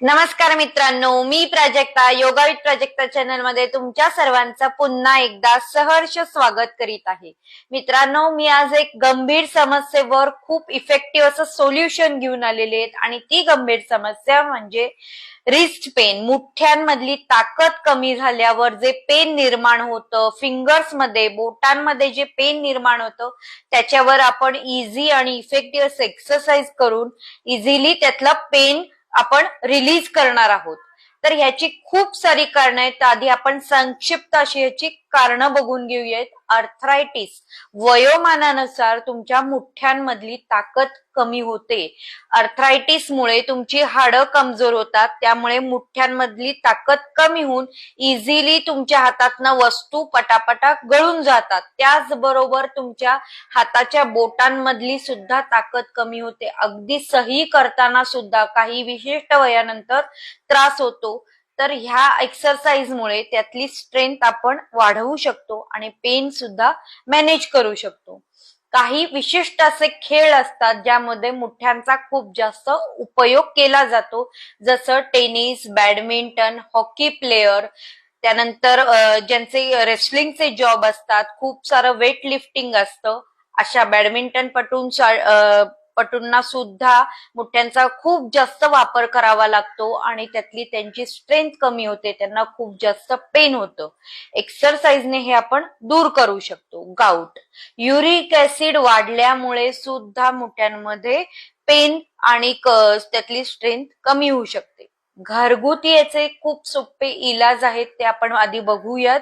नमस्कार मित्रांनो मी प्राजक्ता योगाविट प्राजक्ता चॅनलमध्ये तुमच्या सर्वांचं पुन्हा एकदा सहर्ष स्वागत करीत आहे. मित्रांनो मी आज एक गंभीर समस्येवर खूप इफेक्टिव्ह असं सोल्युशन घेऊन आलेले आहेत आणि ती गंभीर समस्या म्हणजे रिस्ट पेन मुठ्यांमधली ताकद कमी झाल्यावर जे पेन निर्माण होतं फिंगर्समध्ये बोटांमध्ये जे पेन निर्माण होतं त्याच्यावर आपण इझी आणि इफेक्टिव्ह एक्सरसाइज करून इझिली त्यातलं पेन आपण रिलीज करणार आहोत. तर ह्याची खूप सारी कारणं आहेत. आधी आपण संक्षिप्त अशी ह्याची कारण बघून घेऊयात. अर्थरायटिस वयोमानानुसार तुमच्या मुठ्यांमधली ताकद कमी होते. अर्थरायटिसमुळे तुमची हाडं कमजोर होतात. त्यामुळे मुठ्यांमधली ताकद कमी होऊन इझिली तुमच्या हातातनं वस्तू पटापटा गळून जातात. त्याचबरोबर तुमच्या हाताच्या बोटांमधली सुद्धा ताकद कमी होते. अगदी सही करताना सुद्धा काही विशिष्ट वयानंतर त्रास होतो. तर ह्या एक्सरसाइजमुळे त्यातली स्ट्रेंथ आपण वाढवू शकतो आणि पेन सुद्धा मॅनेज करू शकतो. काही विशिष्ट असे खेळ असतात ज्यामध्ये मुठ्यांचा खूप जास्त उपयोग केला जातो. जसं टेनिस बॅडमिंटन हॉकी प्लेयर त्यानंतर ज्यांचे रेसलिंगचे जॉब असतात खूप सारं वेट लिफ्टिंग असतं. अशा बॅडमिंटन पटूंना सुद्धा मुठ्यांचा खूप जास्त वापर करावा लागतो आणि त्यातली त्यांची स्ट्रेंथ कमी होते त्यांना खूप जास्त पेन होतं. एक्सरसाइजने हे आपण दूर करू शकतो. गाऊट युरिक ऍसिड वाढल्यामुळे सुद्धा मुठ्यांमध्ये पेन आणि त्यातली स्ट्रेंथ कमी होऊ शकते. घरगुती याचे खूप सोपे इलाज आहेत ते आपण आधी बघूयात.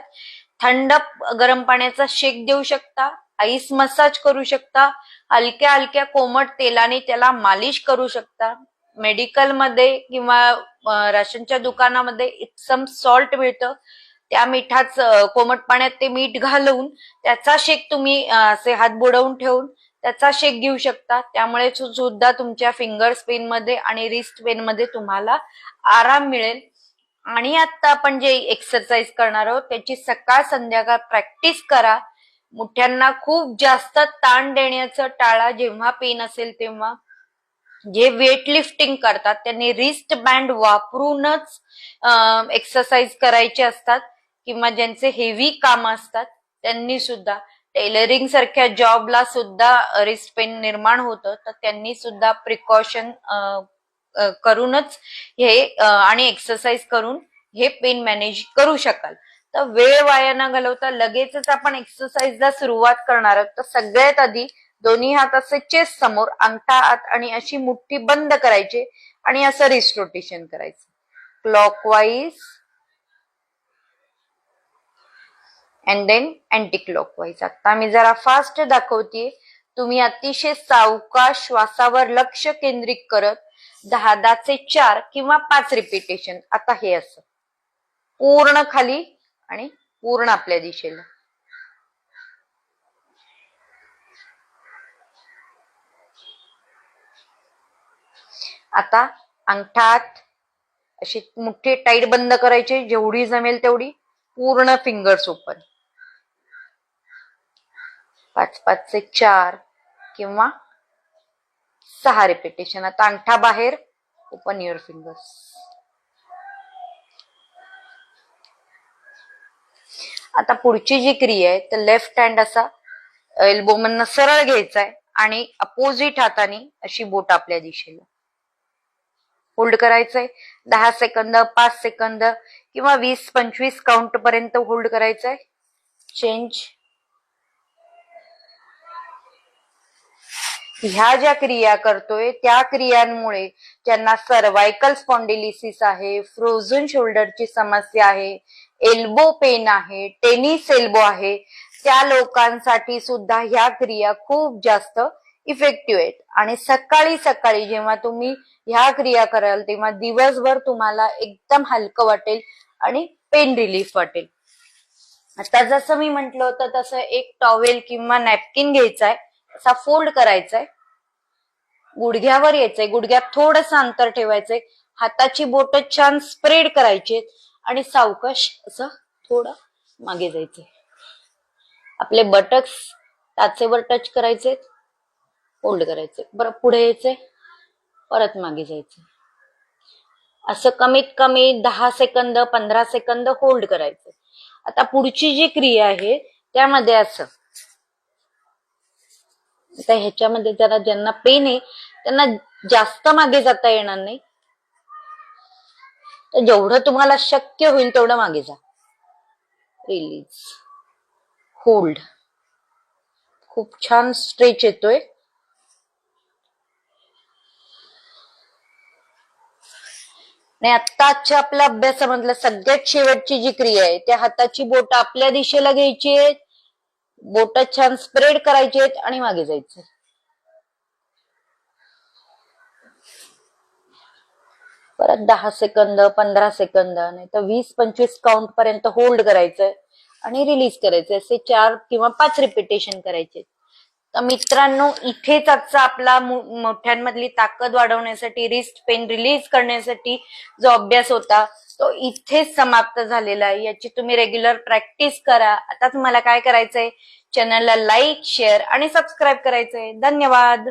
थंड गरम पाण्याचा शेक देऊ शकता. आईस मसाज करू शकता. हलक्या हलक्या कोमट तेलाने त्याला मालिश करू शकता. मेडिकलमध्ये किंवा राशनच्या दुकानामध्ये इप्सम सॉल्ट मिळतं. त्या मिठाच कोमट पाण्यात ते मीठ घालवून त्याचा शेक तुम्ही असे हात बुडवून ठेवून त्याचा शेक घेऊ शकता. त्यामुळे सुद्धा तुमच्या फिंगर्स पेन मध्ये आणि रिस्ट पेन मध्ये तुम्हाला आराम मिळेल. आणि आता आपण जे एक्सरसाइज करणार आहोत त्याची सकाळ संध्याकाळ प्रॅक्टिस करा. मुठ्यांना खूप जास्त ताण देण्याचं टाळा जेव्हा पेन असेल तेव्हा जे वेट लिफ्टिंग करतात त्यांनी रिस्ट बँड वापरूनच एक्सरसाइज करायचे असतात किंवा ज्यांचे हेवी काम असतात त्यांनी सुद्धा टेलरिंग सारख्या जॉबला सुद्धा रिस्ट पेन निर्माण होतं तर त्यांनी सुद्धा प्रिकॉशन करूनच हे आणि एक्सरसाइज करून हे पेन मॅनेज करू शकाल. तर वेळ वाया न घालवता लगेचच आपण एक्सरसाइजला सुरुवात करणार आहोत. तर सगळ्यात आधी दोन्ही हात असे चेस्ट समोर अंगठा आत आणि अशी मुठ्ठी बंद करायची आणि असं रिस्ट रोटेशन करायचं. Clockwise and then anti clockwise आता मी जरा फास्ट दाखवते तुम्ही अतिशय सावकाश श्वासावर लक्ष केंद्रित करत दहा दहाचे चार किंवा पाच रिपिटेशन आता हे असं. पूर्ण खाली आणि पूर्ण आपल्या दिशेला. आता अंगठात अशी मुठ्ठी टाईट बंद करायची जेवढी जमेल तेवढी पूर्ण फिंगर्स ओपन पाच पाचचे चार किंवा सहा रिपिटेशन आता अंगठा बाहेर ओपन युअर फिंगर्स आता पुढची जी क्रिया आहे तर लेफ्ट हँड असा एल्बोमन सरळ घ्यायचा आहे आणि अपोजिट हाताने अशी बोट आपल्या दिशेला. होल्ड करायचंय. दहा सेकंद पाच सेकंद किंवा वीस पंचवीस काउंट पर्यंत होल्ड करायचंय. चेंज ह्या ज्या क्रिया करतोय त्या क्रियांमुळे ज्यांना सर्वायकल स्पॉन्डिलिसिस आहे फ्रोझन शोल्डरची समस्या आहे एल्बो पेन आहे टेनिस एल्बो आहे त्या लोकांसाठी सुद्धा ह्या क्रिया खूप जास्त इफेक्टिव्ह आहेत. आणि सकाळी सकाळी जेव्हा तुम्ही ह्या क्रिया कराल तेव्हा दिवसभर तुम्हाला एकदम हलकं वाटेल आणि पेन रिलीफ वाटेल. आता जसं मी म्हंटल होतं तसं एक टॉवेल किंवा नॅपकिन घ्यायचा आहे. असा फोल्ड करायचाय. गुडघ्यावर यायचंय. गुडघ्यात थोडस अंतर ठेवायचंय. हाताची बोट छान स्प्रेड करायची आणि सावकाश असं थोडं मागे जायचंय. आपले बटक्स टाचेवर टच करायचे फोल्ड करायचे बरं पुढे यायचे परत मागे जायचे असं कमीत कमी दहा सेकंद पंधरा सेकंद होल्ड करायचं आता पुढची जी क्रिया आहे त्यामध्ये असं. आता ह्याच्यामध्ये जरा ज्यांना पेन आहे त्यांना जास्त मागे जाता येणार नाही. तर जेवढं तुम्हाला शक्य होईल तेवढं मागे जा. रिलीज होल्ड खूप छान स्ट्रेच येतोय. आणि आत्ताच्या आपल्या अभ्यासामधल्या सगळ्यात शेवटची जी क्रिया आहे त्या हाताची बोट आपल्या दिशेला घ्यायची आहेत बोट छान स्प्रेड करायची आहेत आणि मागे जायचे. परत दहा सेकंद पंधरा सेकंद नाही तर वीस पंचवीस काउंट पर्यंत होल्ड करायचंय आणि रिलीज करायचंय असे चार किंवा पाच रिपिटेशन करायचे. तर मित्रांनो इथेच आजचा आपला मोठ्यांमधली ताकद वाढवण्यासाठी रिस्ट पेन रिलीज करण्यासाठी जो अभ्यास होता तो इथेच समाप्त झालेला आहे. याची तुम्ही रेग्युलर प्रॅक्टिस करा. आता तुम्हाला काय करायचंय? चॅनलला लाईक शेअर आणि सबस्क्राईब करायचंय. धन्यवाद!